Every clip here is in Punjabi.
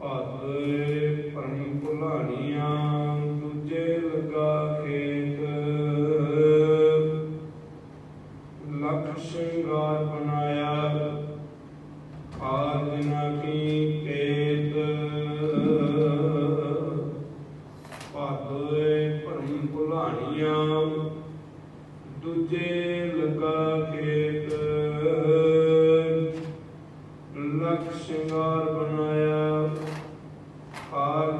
ਭਾਦਰੇ ਪਰਮ ਭੁਲਾਣੀਆਂ, ਦੂਜੇ ਲੱਗਾ ਖੇਤ। ਲਖ ਸ਼ਿੰਗਾਰ ਬਣਾਇਆ ਆਰਜਨਾ ਕੀ ਪੇਤ ਭਾਦਰੇ ਪਰਮ ਭੁਲਾਣੀਆਂ, ਦੂਜੇ ਲੱਗਾ ਖੇਤ।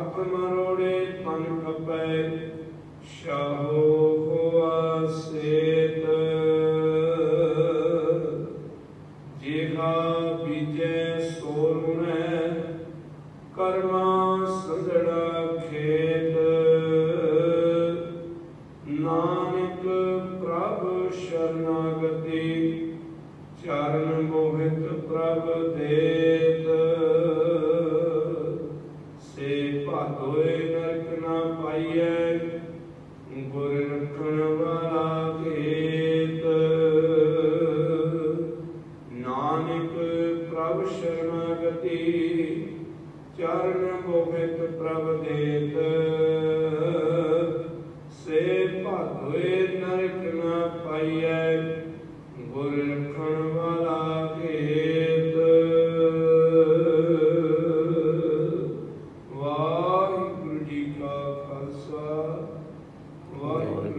ਹੱਥ ਮਰੋੜੇ ਤਨ ਕਪੈ ਸ਼ਾਹੋ ਹੋਆ ਸੇਤ ਜਿਹਾ ਬੀਜੈ ਸੋਰੁਣੈ ਕਰਮਾ ਸੰਗੜਾ ਖੇਤ ਨਾਨਕ ਪ੍ਰਭ ਸ਼ਰਨਾਗਤੀ ਚਰਨ ਮੋਹਿਤ ਪ੍ਰਭ ਦੇ ਸੇ ਨਰਕ ਨਾ ਪਾਈਐ, ਗੁਰ ਰਖਣ ਵਾਲਾ ਖੇਤ ਨਾਨਕ ਪ੍ਰਭ ਸ਼ਰਨਾਗਤੀ, ਚਰਨ ਮੋਹਿਤ ਪ੍ਰਭ ਦੇਤ। ਸੇ ਭਾਦੋਏ ਨਰਕ ਨਾ ਪਾਈਐ, ਗੁਰ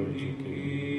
Hare you.